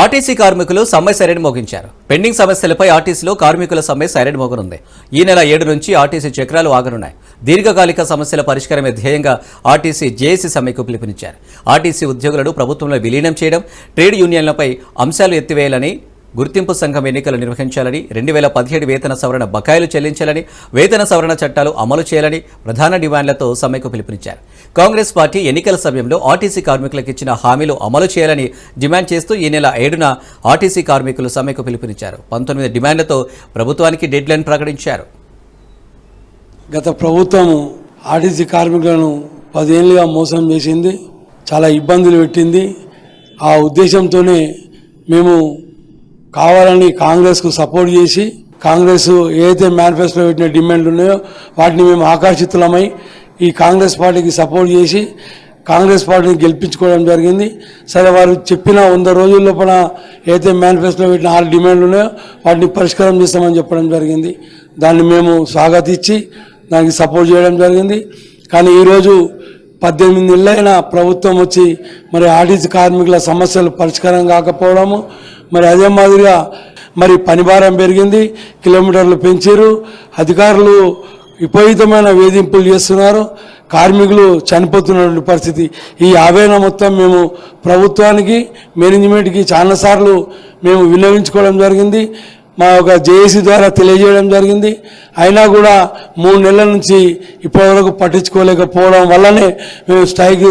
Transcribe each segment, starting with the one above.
RTC కార్మికులు సమ్మె siren మోగించారు. Pending సమస్యలపై ఆర్టీసీలో కార్మికుల సమ్మె సైరన్ మోగనుంది. ఈ నెల ఏడు నుంచి ఆర్టీసీ చక్రాలు ఆగనున్నాయి. దీర్ఘకాలిక సమస్యల పరిష్కారమే ధ్యేయంగా ఆర్టీసీ జేఏసీ సమ్మెకు పిలుపునిచ్చారు. ఆర్టీసీ ఉద్యోగులను ప్రభుత్వంలో విలీనం చేయడం ట్రేడ్ యూనియన్లపై అంశాలు ఎత్తివేయాలని గుర్తింపు సంఘం ఎన్నికలు నిర్వహించాలని రెండు వేల పదిహేడు వేతన సవరణ బకాయిలు చెల్లించాలని వేతన సవరణ చట్టాలు అమలు చేయాలని ప్రధాన డిమాండ్లతో సమ్మెకు పిలుపునిచ్చారు. కాంగ్రెస్ పార్టీ ఎన్నికల సమయంలో ఆర్టీసీ కార్మికులకు ఇచ్చిన హామీలు అమలు చేయాలని డిమాండ్ చేస్తూ ఈ నెల ఏడున ఆర్టీసీ కార్మికులు సమ్మెకు పిలుపునిచ్చారు. పంతొమ్మిది డిమాండ్లతో ప్రభుత్వానికి డెడ్లైన్ ప్రకటించారు. గత ప్రభుత్వం ఆర్టీసీ కార్మికులను పదేళ్ళుగా మోసం చేసింది చాలా ఇబ్బందులు పెట్టింది. ఆ ఉద్దేశంతోనే మేము కావాలని కాంగ్రెస్కు సపోర్ట్ చేసి కాంగ్రెస్ ఏదైతే మేనిఫెస్టోలో పెట్టిన డిమాండ్లు ఉన్నాయో వాటిని మేము ఆకర్షితులమై ఈ కాంగ్రెస్ పార్టీకి సపోర్ట్ చేసి కాంగ్రెస్ పార్టీని గెలిపించుకోవడం జరిగింది. సరే వారు చెప్పిన వంద రోజుల లోపల ఏదైతే మేనిఫెస్టోలో పెట్టిన ఆరు డిమాండ్లు ఉన్నాయో వాటిని పరిష్కారం చేస్తామని చెప్పడం జరిగింది. దాన్ని మేము స్వాగతించి దానికి సపోర్ట్ చేయడం జరిగింది. కానీ ఈరోజు పద్దెనిమిది నెలలైన ప్రభుత్వం వచ్చి మరి ఆర్టీసీ కార్మికుల సమస్యలు పరిష్కారం కాకపోవడము మరి అదే మాదిరిగా మరి పనిభారం పెరిగింది కిలోమీటర్లు పెంచారు అధికారులు విపరీతమైన వేధింపులు చేస్తున్నారు కార్మికులు చనిపోతున్నటువంటి పరిస్థితి. ఈ ఆవేదన మొత్తం మేము ప్రభుత్వానికి మేనేజ్మెంట్కి చాలాసార్లు మేము వినియోగించుకోవడం జరిగింది మా యొక్క జేఏసీ ద్వారా తెలియజేయడం జరిగింది. అయినా కూడా మూడు నెలల నుంచి ఇప్పటివరకు పట్టించుకోలేకపోవడం వల్లనే మేము స్ట్రైక్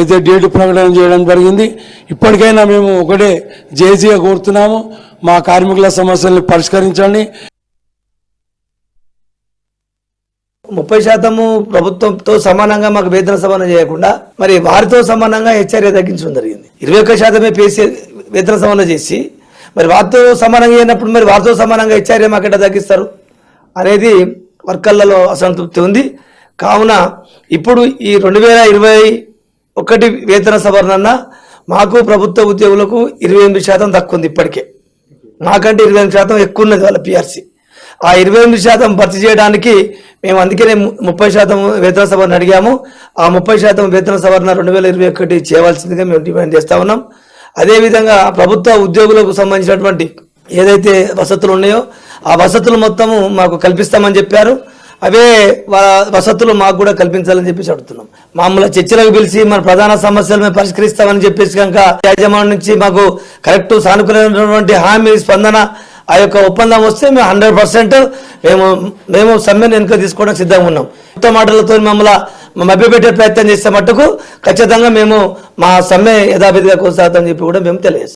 అయితే డేటు ప్రకటన చేయడం జరిగింది ఇప్పటికైనా మేము ఒకటే జేజీగా కోరుతున్నాము. మా కార్మికుల సమస్యల్ని పరిష్కరించండి. ముప్పై శాతము ప్రభుత్వంతో సమానంగా మాకు వేతన సమానం చేయకుండా మరి వారితో సమానంగా హెచ్ఆర్ఏ తగ్గించడం జరిగింది. ఇరవై ఒక్క శాతమే పేసీ వేతన సమానం చేసి మరి వారితో సమానంగా అయినప్పుడు మరి వారితో సమానంగా హెచ్ఆర్ఏ మాకు ఎట్లా తగ్గిస్తారు? అనేది వర్కర్లలో అసంతృప్తి ఉంది. కావున ఇప్పుడు ఈ రెండు వేల ఇరవై ఒకటి వేతన సవరణ మాకు ప్రభుత్వ ఉద్యోగులకు ఇరవై ఎనిమిది శాతం తక్కువ ఉంది ఇప్పటికే. మాకంటే ఇరవై ఎనిమిది శాతం ఎక్కువ ఉన్నది వాళ్ళ పిఆర్సీ ఆ ఇరవై ఎనిమిది శాతం భర్తీ చేయడానికి మేము అందుకనే ము- ముప్పై శాతం వేతన సవరణ అడిగాము. ఆ ముప్పై శాతం వేతన సవరణ రెండు వేల ఇరవై ఒకటి చేయవలసిందిగా మేము డిమాండ్ చేస్తా ఉన్నాం. అదేవిధంగా ప్రభుత్వ ఉద్యోగులకు సంబంధించినటువంటి ఏదైతే వసతులు ఉన్నాయో ఆ వసతులు మొత్తము మాకు కల్పిస్తామని చెప్పారు. అవే వా- వసతులు మాకు కూడా కల్పించాలని చెప్పేసి అడుగుతున్నాం. మామూలు చర్చలకు పిలిచి మన ప్రధాన సమస్యలు మేము పరిష్కరిస్తామని చెప్పేసి కనుక యాజమాన్యం నుంచి మాకు కరెక్ట్ సానుకూలమైనటువంటి హామీ స్పందన ఆ యొక్క ఒప్పందం వస్తే మేము హండ్రెడ్ పర్సెంట్ మేము మేము సమ్మెను వెనుక తీసుకోవడం సిద్ధంగా ఉన్నాం. కొత్త మాటలతో మమ్మల్ని మభ్యపెట్టే ప్రయత్నం చేస్తే మట్టుకు ఖచ్చితంగా మేము మా సమ్మె యథావిధిగా కొనసాగుతామని చెప్పి కూడా మేము తెలియజేస్తాం